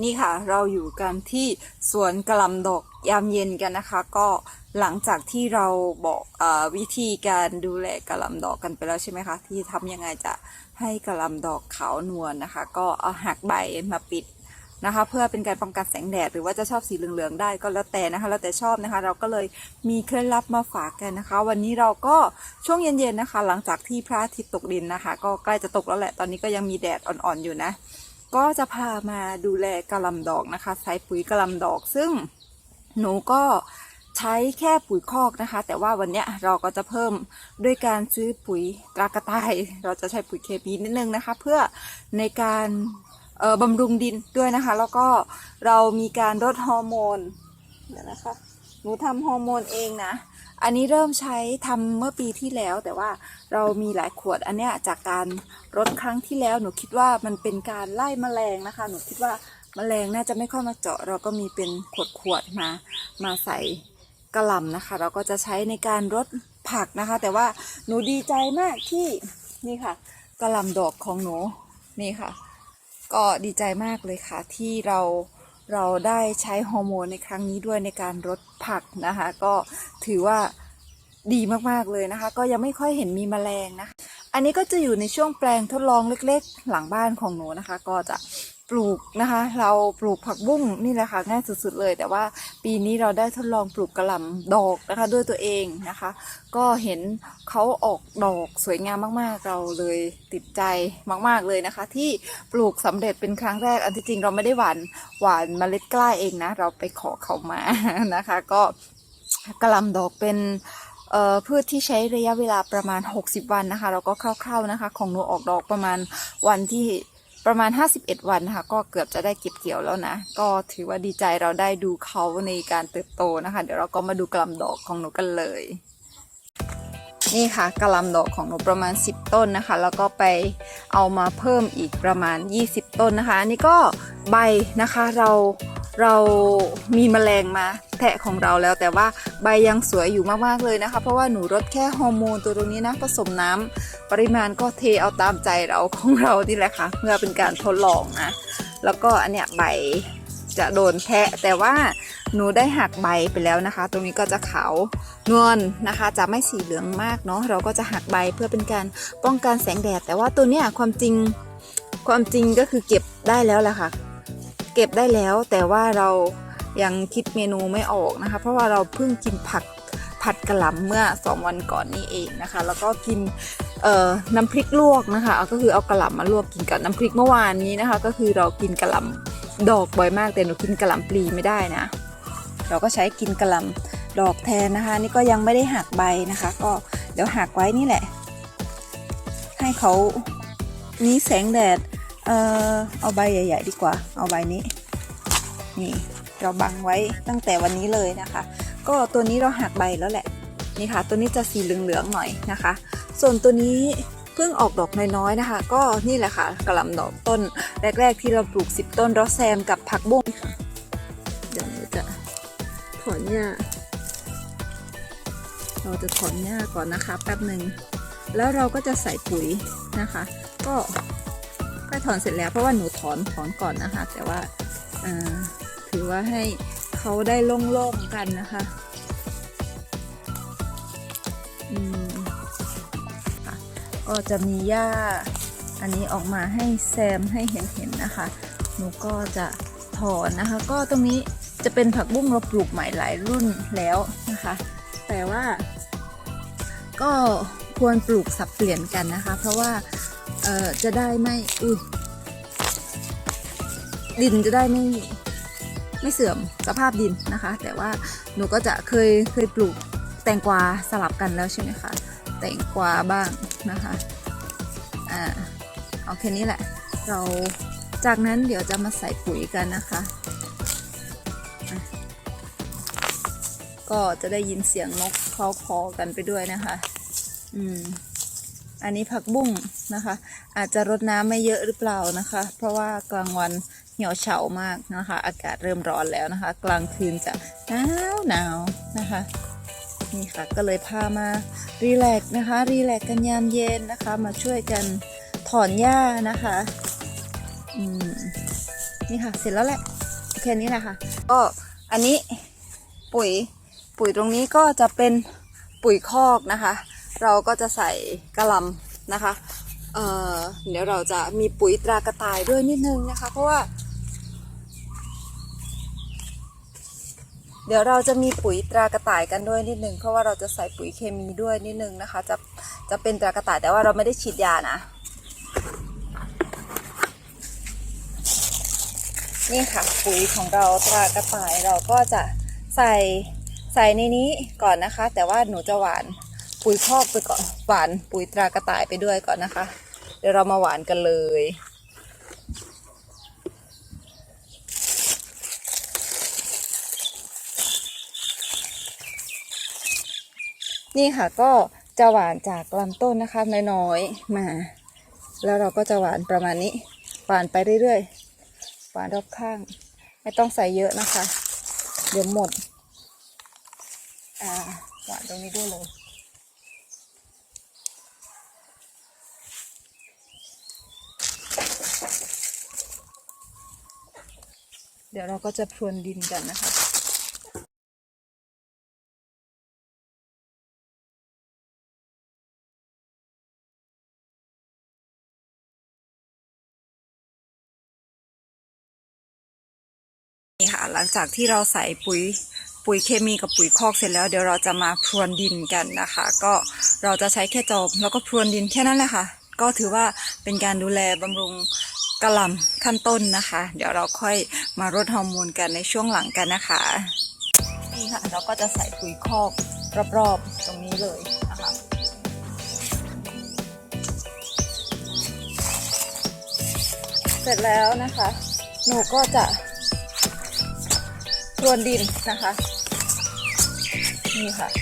นี่ค่ะ เราอยู่กันที่สวนกระลำดอกยามเย็นกันนะคะ ก็หลังจากที่เราบอกอวิธีการดูแลกระลำดอกกันไปแล้วใช่ไหมคะ ที่ทำยังไงจะให้กระลำดอกขาวนวลนะคะ ก็เอาหักใบมาปิดนะคะ เพื่อเป็นการป้องกันแสงแดดหรือว่าจะชอบสีเหลืองๆได้ก็แล้วแต่นะคะ แล้วแต่ชอบนะคะ เราก็เลยมีเคล็ดลับมาฝากกันนะคะ วันนี้เราก็ช่วงเย็นๆนะคะ หลังจากที่พระอาทิตย์ตกดินนะคะ ก็ใกล้จะตกแล้วแหละตอนนี้ก็ยังมีแดดอ่อนๆอยู่นะ ก็จะพามาดูแลกระหลำดอกนะคะใช้ปุ๋ยกระหลำดอก ซึ่งหนูก็ใช้แค่ปุ๋ยคอกนะคะ แต่ว่าวันนี้เราก็จะเพิ่มด้วยการซื้อปุ๋ยตรากระต่าย เราจะใช้ปุ๋ยเคมีนิดนึงนะคะ เพื่อในการออบำรุงดินด้วยนะคะ แล้วก็เรามีการลดฮอร์โมนเดี๋ยวนะคะหนูทำฮอร์โมนเองนะ อันนี้เริ่มใช้ทำเมื่อปีที่แล้ว แต่ว่าเรามีหลายขวดอันเนี้ยจากการรดครั้งที่แล้วหนูคิดว่ามันเป็นการไล่แมลงนะคะ หนูคิดว่าแมลงน่าจะไม่ค่อยมาเจาะ เราก็มีเป็นขวดขวดมามาใส่กระหล่ำนะคะ เราก็จะใช้ในการรดผักนะคะ แต่ว่าหนูดีใจมากที่นี่ค่ะกระหล่ำดอกของหนูนี่ค่ะ ก็ดีใจมากเลยค่ะที่เรา เราได้ใช้ฮอร์โมนในครั้งนี้ด้วยในการลดผักนะคะ ก็ถือว่าดีมากๆเลยนะคะ ก็ยังไม่ค่อยเห็นมีแมลงนะคะอันนี้ก็จะอยู่ในช่วงแปลงทดลองเล็กๆ หลังบ้านของหนูนะคะ ก็จะปลูกนะคะ เราปลูกผักบุ้งนี่แหละค่ะง่ายสุดๆเลย แต่ว่าปีนี้เราได้ทดลองปลูกกระหล่ำดอกนะคะ ด้วยตัวเองนะคะ ก็เห็นเขาออกดอกสวยงามมากๆ เราเลยติดใจมากๆเลยนะคะ ที่ปลูกสำเร็จเป็นครั้งแรกอันที่จริงเราไม่ได้หวานหวานเมล็ดกล้าเองนะ เราไปขอเขามานะคะ ก็กระหลำดอกเป็นเอ่อพืชที่ใช้ระยะเวลาประมาณ 60 วันนะคะ เราก็คร่าว ๆนะคะ ของหนูออกดอกประมาณวันที่ ประมาณ 51 วันนะคะก็เกือบจะได้เก็บเกี่ยวแล้วนะ ก็ถือว่าดีใจเราได้ดูเขาในการเติบโตนะคะ เดี๋ยวเราก็มาดูกลำดอกของหนูกันเลย นี่ค่ะกระหลำดอกของหนูประมาณ 10 ต้นนะคะ แล้วก็ไปเอามาเพิ่มอีกประมาณ 20 ต้นนะคะ อันนี้ก็ใบนะคะเรา เรามีแมลงมาแทะของเราแล้วแต่ว่าใบยังสวยอยู่มากๆเลยนะคะ เพราะว่าหนูรดแค่ฮอร์โมนตัวตรงนี้นะผสมน้ำปริมาณก็เทเอาตามใจเราของเราที่แหละค่ะเพื่อเป็นการทดลองนะแล้วก็อันเนี้ยใบจะโดนแทะแต่ว่าหนูได้หักใบไปแล้วนะคะ ตรงนี้ก็จะขาวนวลนะคะ จะไม่สีเหลืองมากเนาะเราก็จะหักใบเพื่อเป็นการป้องกันแสงแดด แต่ว่าตัวเนี้ยความจริงความจริงก็คือเก็บได้แล้วแหละค่ะ เก็บได้แล้ว แต่ว่าเรายังคิดเมนูไม่ออกนะคะ เพราะว่าเราเพิ่งกินผักผัดกระหล่ำเมื่อสองวันก่อนนี้เองนะคะ แล้วก็กินน้ำพริกลวกนะคะก็คือเอากระหล่ำมาลวกกินกับน้ำพริกเมื่อวานนี้นะคะ ก็คือเรากินกระหล่ำดอกบ่อยมากแต่หนูกินกระหล่ำปลีไม่ได้นะ เราก็ใช้กินกระหล่ำดอกแทนนะคะ นี่ก็ยังไม่ได้หักใบนะคะ ก็เดี๋ยวหักไว้นี่แหละ ให้เขานี้แสงแดด เออเอาใบใหญ่ ๆ ดีกว่า เอาใบนี้ นี่ เราบังไว้ตั้งแต่วันนี้เลยนะคะ ก็ตัวนี้เราหักใบแล้วแหละ นี่ค่ะ ตัวนี้จะสีเหลืองๆหน่อยนะคะ ส่วนตัวนี้เพิ่งออกดอกน้อยๆนะคะ ก็นี่แหละค่ะกระล่ำดอกต้นแรก ๆ ที่เราปลูก 10 ต้นเราแซมกับผักบุ้งค่ะ เดี๋ยวเราจะถอนหญ้า เราจะถอนหญ้าก่อนนะคะแป๊บหนึ่ง แล้วเราก็จะใส่ปุ๋ยนะคะ ก็ กล้ถอนเสร็จแล้วเพราะว่าหนูถอนถอนก่อนนะคะ แต่ว่าถือว่าให้เขาได้โล่งๆกันนะคะก็จะมีหญ้าอันนี้ออกมาให้แซมให้เห็นๆนะคะ หนูก็จะถอนนะคะ ก็ตรงนี้จะเป็นผักบุ้งเราปลูกใหม่หลายรุ่นแล้วนะคะ แต่ว่า ก็ควรปลูกสับเปลี่ยนกันนะคะ เพราะว่า เอ่อจะได้ไม่อุ้ยดินจะได้ไม่ไม่เสื่อมสภาพดินนะคะ แต่ว่าหนูก็จะเคยเคยปลูกแตงกวาสลับกันแล้วใช่ไหมคะแตงกวาบ้างนะคะอ่าเอาแค่นี้แหละ เราจากนั้นเดี๋ยวจะมาใส่ปุ๋ยกันนะคะะก็จะได้ยินเสียงนกเขาคอกันไปด้วยนะคะ อืม อันนี้ผักบุ้งนะคะ อาจจะรดน้ำไม่เยอะหรือเปล่านะคะ เพราะว่ากลางวันเหี่ยวเฉามากนะคะ อากาศเริ่มร้อนแล้วนะคะ กลางคืนจะหนาวหนาวนะคะนี่ค่ะก็เลยพามารีแลกนะคะรีแลกกันยามเย็นนะคะ มาช่วยกันถอนหญ้านะคะอืมนี่ค่ะเสร็จแล้วแหละแค่นี้นะค่ะก็อันนี้ปุ๋ยปุ๋ยตรงนี้ก็จะเป็นปุ๋ยคอกนะคะ เราก็จะใส่กระลำนะคะเอ่อเดี๋ยวเราจะมีปุ๋ยตรากระต่ายด้วยนิดนึงนะคะ เพราะว่า เดี๋ยวเราจะมีปุ๋ยตรากระต่ายกันด้วยนิดนึง เพราะว่าเราจะใส่ปุ๋ยเคมีด้วยนิดนึงนะคะ จะจะเป็นตรากระต่ายแต่ว่าเราไม่ได้ฉีดยานะ นี่ค่ะปุ๋ยของเราตรากระต่ายเราก็จะใส่ใส่ในนี้ก่อนนะคะ แต่ว่าหนูจะหวาน ปุ๋ยคอกไปก่อนหวานปุ๋ยตรากระต่ายไปด้วยก่อนนะคะ เดี๋ยวเรามาหวานกันเลยนี่ค่ะก็จะหวานจากลำต้นนะคะน้อยๆมา แล้วเราก็จะหวานประมาณนี้ หวานไปเรื่อยๆ หวานรอบข้าง ไม่ต้องใส่เยอะนะคะ เดี๋ยวหมด อ่าหวานตรงนี้ด้วยเลย เดี๋ยวเราก็จะพรวนดินกันนะคะนี่ค่ะหลังจากที่เราใส่ปุ๋ยปุ๋ยเคมีกับปุ๋ยคอกเสร็จแล้วเดี๋ยวเราจะมาพรวนดินกันนะคะ ก็เราจะใช้แค่จอบแล้วก็พรวนดินแค่นั้นแหละค่ะ ก็ถือว่าเป็นการดูแลบำรุง กระลำขั้นต้นนะคะ เดี๋ยวเราค่อยมารดฮอร์โมนกันในช่วงหลังกันนะคะ นี่ค่ะเราก็จะใส่ปุ๋ยคอกรอบๆตรงนี้เลยนะคะเสร็จแล้วนะคะ หนูก็จะพรวนดินนะคะ นี่ค่ะ